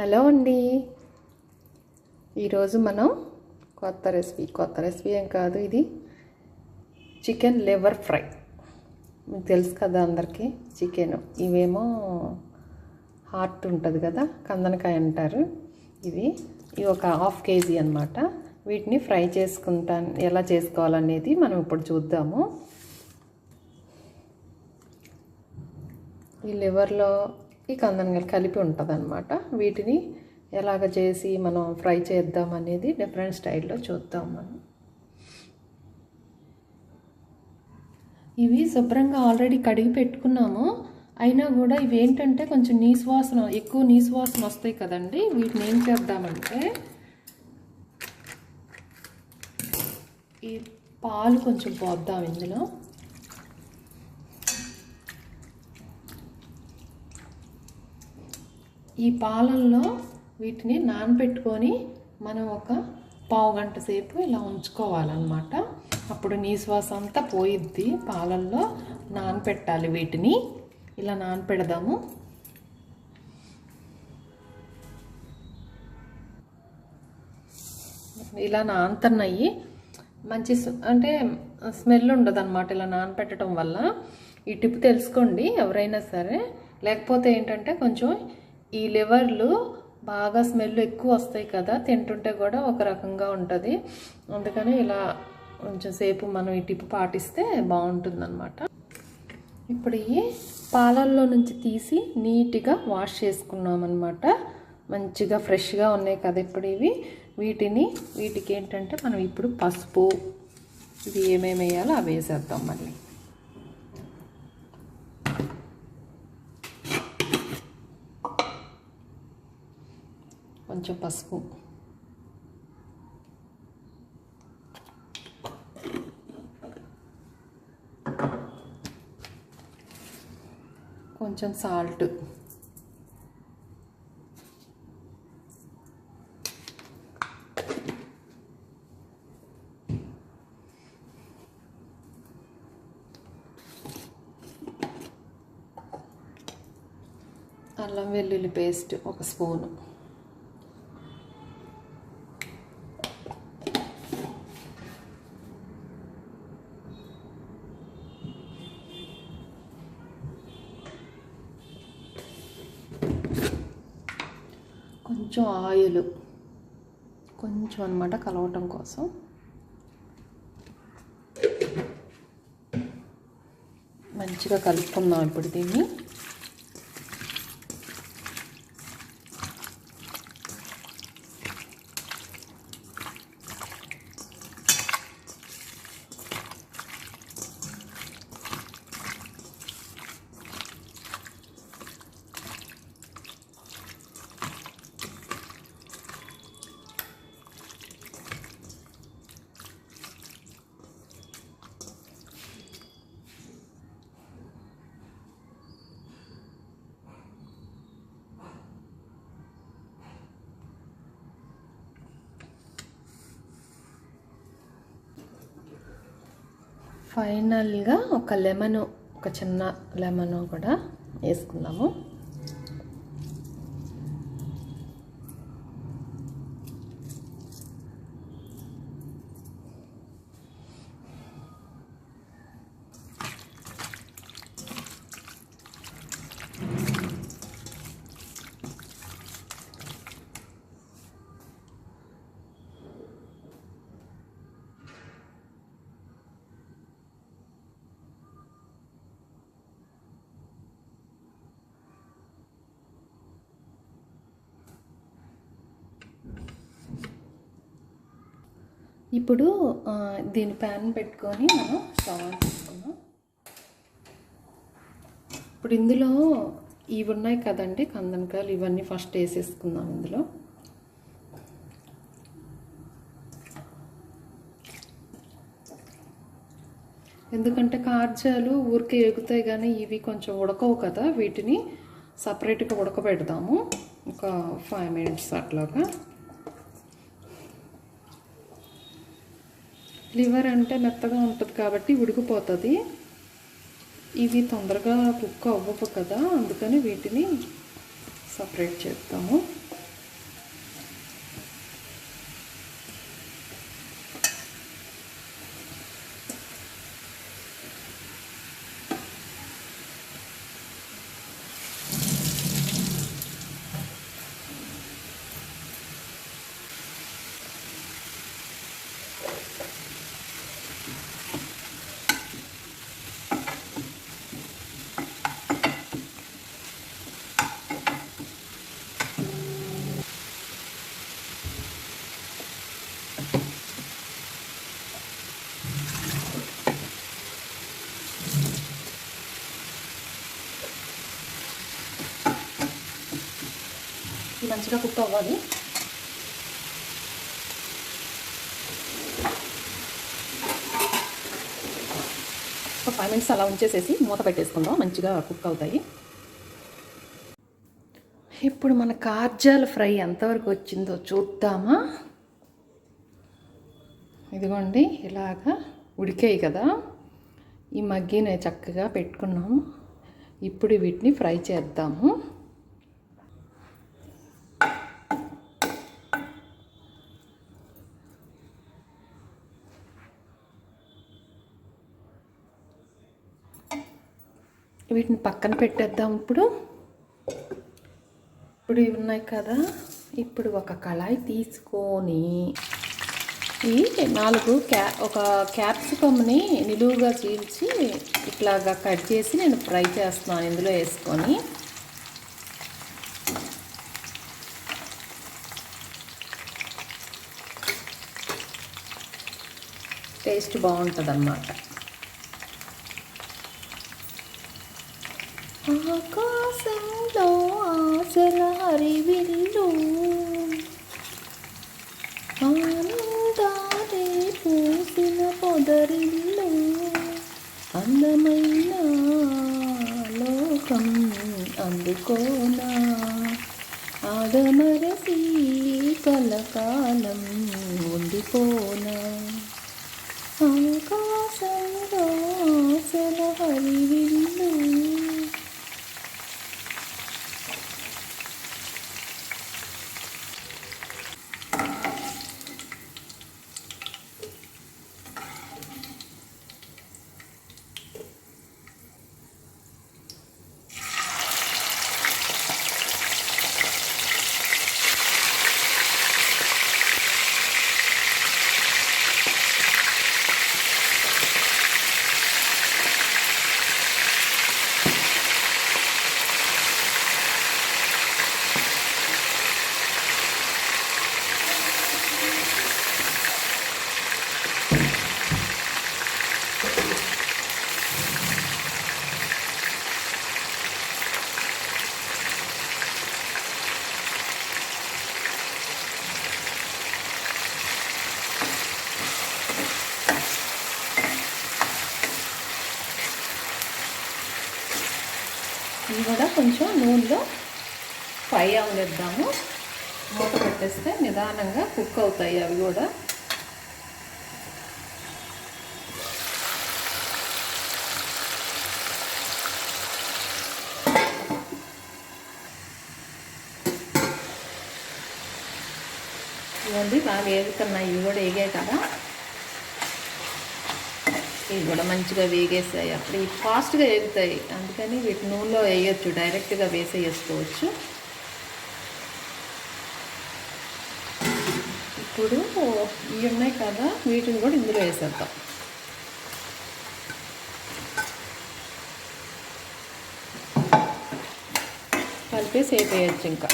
Hello అండి. ఈరోజు మనం కొత్త రెసిపీ కొత్త రెసిపీ ఏం కాదు ఇది. Chicken liver fry. మీకు తెలుసు కదా అందరికీ చికెన్. ఇవేమో హార్ట్ ఉంటుంది కదా కందనకాయ అంటారు. ఇది ఇవి ఒక హాఫ్ కేజీ అనమాట వీటిని ఫ్రై చేసుకుంటాను ఎలా చేసుకోవాలనేది మనం ఇప్పుడు చూద్దాము. ఈ లివర్లో ఈ కందనకాయలు కలిపి ఉంటుంది అనమాట వీటిని ఎలాగ చేసి మనం ఫ్రై చేద్దాం అనేది డిఫరెంట్ స్టైల్లో చూద్దాం మనం. ఇవి శుభ్రంగా ఆల్రెడీ కడిగి పెట్టుకున్నాము. అయినా కూడా ఇవి ఏంటంటే కొంచెం నీసు వాసన ఎక్కువ నీసు వాసన వస్తాయి కదండి. వీటిని ఏం చేద్దామంటే ఈ పాలు కొంచెం పోద్దాం ఇందులో. ఈ పాలల్లో వీటిని నానబెట్టుకొని మనం ఒక పావు గంట సేపు ఇలా ఉంచుకోవాలన్నమాట. అప్పుడు నీశ్వాస అంతా పోయిద్ది. పాలల్లో నానపెట్టాలి వీటిని. ఇలా నానపెడదాము. ఇలా నానుతున్నాయి. మంచి అంటే స్మెల్ ఉండదు అనమాట ఇలా నానపెట్టడం వల్ల. ఈ టిప్ తెలుసుకోండి ఎవరైనా సరే. లేకపోతే ఏంటంటే కొంచెం ఈ లివర్లు బాగా స్మెల్ ఎక్కువ వస్తాయి కదా తింటుంటే కూడా ఒక రకంగా ఉంటుంది. అందుకని ఇలా కొంచెం సేపు మనం ఈ టిప్ పాటిస్తే బాగుంటుందన్నమాట. ఇప్పుడు ఈ పాలల్లో నుంచి తీసి నీట్గా వాష్ చేసుకున్నాం అనమాట మంచిగా ఫ్రెష్గా ఉన్నాయి కదా ఇప్పుడు ఇవి. వీటిని వీటికి ఏంటంటే మనం ఇప్పుడు పసుపు ఇవి ఏమేమి వేయాలో అవి వేసేద్దాం మళ్ళీ. కొంచెం పసుపు. కొంచెం సాల్ట్. అల్లం వెల్లుల్లి పేస్ట్ ఒక స్పూను కొంచెం ఆయిల్ కొంచెం అనమాట కలవటం కోసం. మంచిగా కలుపుకుందాం ఇప్పుడు దీన్ని. ఫైనల్గా ఒక లెమన్ ఒక చిన్న లెమన్ కూడా వేసుకుందాము ఇప్పుడు దీని ప్యాన్ పెట్టుకొని మనం స్టవ్ ఆన్ చేసుకున్నాం ఇప్పుడు ఇందులో ఇవి ఉన్నాయి కదండి కందనకాయలు ఇవన్నీ ఫస్ట్ వేసేసుకుందాం ఇందులో. ఎందుకంటే కార్జాలు ఊరికే ఎగుతాయి కానీ ఇవి కొంచెం ఉడకవు కదా వీటిని సపరేట్గా ఉడకబెడదాము. ఒక ఫైవ్ మినిట్స్ అట్లాగా. లివర్ అంటే మెత్తగా ఉంటుంది కాబట్టి ఉడికిపోతుంది. ఇవి తొందరగా కుక్ అవ్వవు కదా అందుకని వీటిని సపరేట్ చేస్తాము ఇది మంచిగా కుక్ అవ్వాలి. ఒక ఫైవ్ మినిట్స్ అలా ఉంచేసేసి మూత పెట్టేసుకుందాం. మంచిగా కుక్ అవుతాయి. ఇప్పుడు మన కార్జాల ఫ్రై ఎంతవరకు వచ్చిందో చూద్దామా? ఇదిగోండి ఇలాగా ఉడికాయి కదా. ఈ మగ్గిని చక్కగా పెట్టుకున్నాము. ఇప్పుడు వీటిని ఫ్రై చేద్దాము. వీటిని పక్కన పెట్టేద్దాం ఇప్పుడు. ఇప్పుడు ఇవి ఉన్నాయి కదా. ఇప్పుడు ఒక కళాయి తీసుకొని ఈ నాలుగు క్యా ఒక క్యాప్సికమ్ని నిలువుగా చీల్చి ఇట్లాగా కట్ చేసి నేను ఫ్రై చేస్తున్నాను ఇందులో వేసుకొని. టేస్ట్ బాగుంటుంది అన్నమాట ఆకాశంలో ఆశల హరివిల్లు ఆనందాలే పూసిన పొదరిల్లు. అందమైన లోకం అందుకోనా. ఆడమరసి కలకాలం ఉండిపోనా ఆకాశంలో ఆశల హరివిల్లు ఇవి కూడా కొంచెం నూనెలో ఫ్రై అవనిద్దాము మూత పెట్టేస్తే నిదానంగా కుక్ అవుతాయి అవి కూడా. ఇవన్నీ బాగా ఏగుతున్నాయి ఇవి కూడా వేగాయి కదా. ఇవి కూడా మంచిగా వేగేసాయి. అప్పుడు ఇవి ఫాస్ట్గా వేగుతాయి అందుకని వీటి నూనెలో వేయచ్చు. డైరెక్ట్గా వేసేసుకోవచ్చు. ఇప్పుడు ఇవి ఉన్నాయి కదా వీటిని కూడా ఇందులో వేసేద్దాం. కలిపేసి వేపేయచ్చు ఇంకా.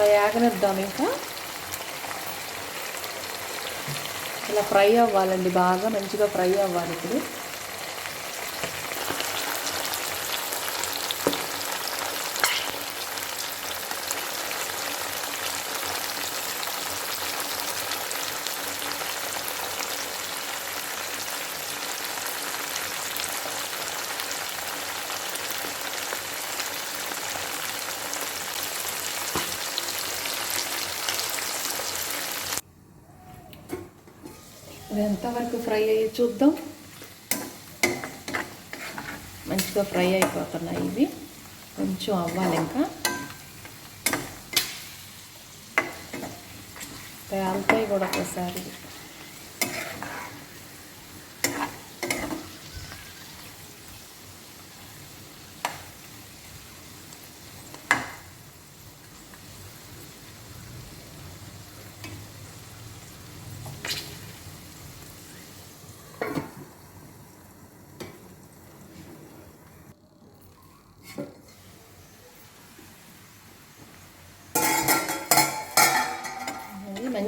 యాగనిద్దాం ఇంకా. ఇలా ఫ్రై అవ్వాలండి బాగా మంచిగా ఫ్రై అవ్వాలి ఇప్పుడు. ఇది ఎంతవరకు ఫ్రై అయ్యి చూద్దాం. మంచిగా ఫ్రై అయిపోతున్నాయి ఇవి. కొంచెం అవ్వాలి ఇంకా. పేలుతాయి కూడా ఒకసారి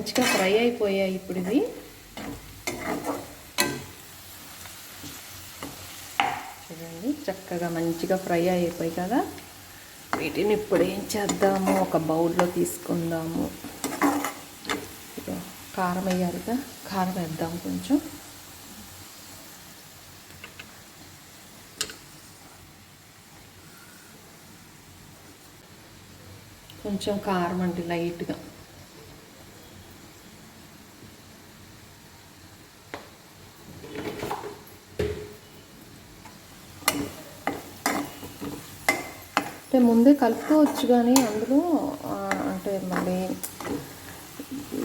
మంచిగా ఫ్రై అయిపోయాయి ఇప్పుడు ఇవి. చూడండి చక్కగా మంచిగా ఫ్రై అయిపోయి కదా. వీటిని ఇప్పుడు ఏం చేద్దాము? ఒక బౌల్లో తీసుకుందాము. కారం కారం వేయాలిగా కారం వేద్దాం కొంచెం. కొంచెం కారం అంటే లైట్గా. ముందే కలుపుకోవచ్చు కానీ అందులో అంటే మళ్ళీ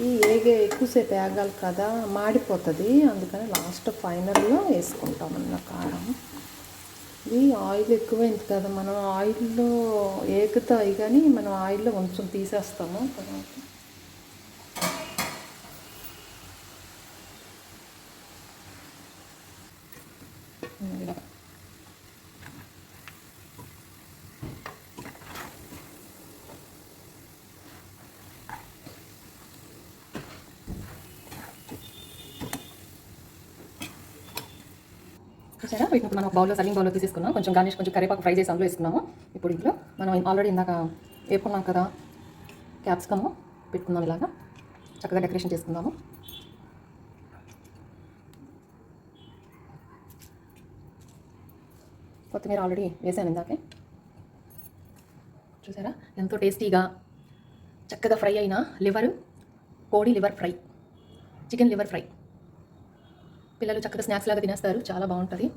ఈ ఏగే ఎక్కువసేపు వేగాలి కదా మాడిపోతుంది. అందుకని లాస్ట్ ఫైనల్లో వేసుకుంటాం అన్న కారం. ఇది ఆయిల్ ఎక్కువైంది కదా మనం ఆయిల్లో ఏగుతాయి కానీ మనం ఆయిల్లో కొంచెం తీసేస్తాము. తర్వాత ఇలా. చూసారా? వీటిని ఇప్పుడు మనం బౌల్లో సలింగ్ బౌల్లో తీసేసుకున్నాం. కొంచెం గార్నిష్ కొంచెం కరివేపాకు ఫ్రై చేసి అందులో వేసుకున్నాము. ఇప్పుడు ఇంట్లో మనం ఆల్రెడీ ఇందాక వేపుకున్నాం కదా క్యాప్సికమ్ పెట్టుకుందాం ఇలాగా. చక్కగా డెకరేషన్ చేసుకుందాము. కొత్తిమీర ఆల్రెడీ వేసాను ఇందాకే. చూసారా? ఎంతో టేస్టీగా చక్కగా ఫ్రై అయిన లివర్ కోడి liver fry chicken liver fry. పిల్లలు చక్కగా స్నాక్స్ లాగా తినేస్తారు. చాలా బాగుంటుంది.